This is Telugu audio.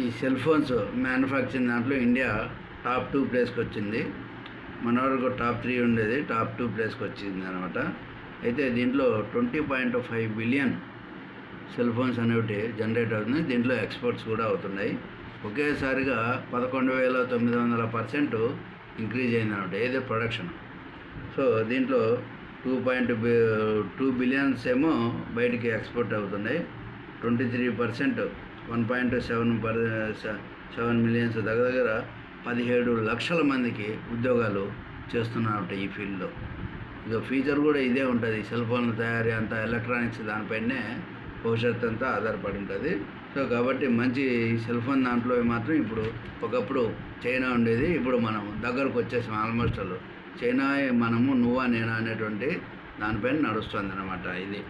ఈ సెల్ ఫోన్స్ మ్యానుఫ్యాక్చరింగ్ దాంట్లో ఇండియా టాప్ టూ ప్లేస్కి వచ్చింది. మన వరకు టాప్ త్రీ ఉండేది టాప్ టూ ప్లేస్కి వచ్చింది అనమాట అయితే దీంట్లో twenty point five billion cell phones అనేవి జనరేట్ అవుతుంది దీంట్లో ఎక్స్పోర్ట్స్ కూడా అవుతున్నాయి. ఒకేసారిగా పదకొండు వేల తొమ్మిది వందల పర్సెంట్ ఇంక్రీజ్ అయింది అనమాట ఏదో ప్రొడక్షన్ సో దీంట్లో టూ పాయింట్ టూ బిలియన్స్ ఏమో బయటికి ఎక్స్పోర్ట్ అవుతున్నాయి. Twenty three percent one point seven per seven millions దగ్గర దగ్గర పదిహేడు లక్షల మందికి ఉద్యోగాలు చేస్తున్నారట ఈ ఫీల్డ్లో. ఇక ఫ్యూచర్ కూడా ఇదే ఉంటుంది. సెల్ ఫోన్ల తయారీ అంతా ఎలక్ట్రానిక్స్ దానిపైనే భవిష్యత్తు అంతా ఆధారపడి ఉంటుంది. సో కాబట్టి మంచి సెల్ ఫోన్ దాంట్లో మాత్రం ఇప్పుడు ఒకప్పుడు చైనా ఉండేది. ఇప్పుడు మనం దగ్గరకు వచ్చేసాం ఆల్మోస్ట్ చైనా మనము నువ్వా నేనా అనేటువంటి దానిపైన నడుస్తుంది అనమాట ఇది.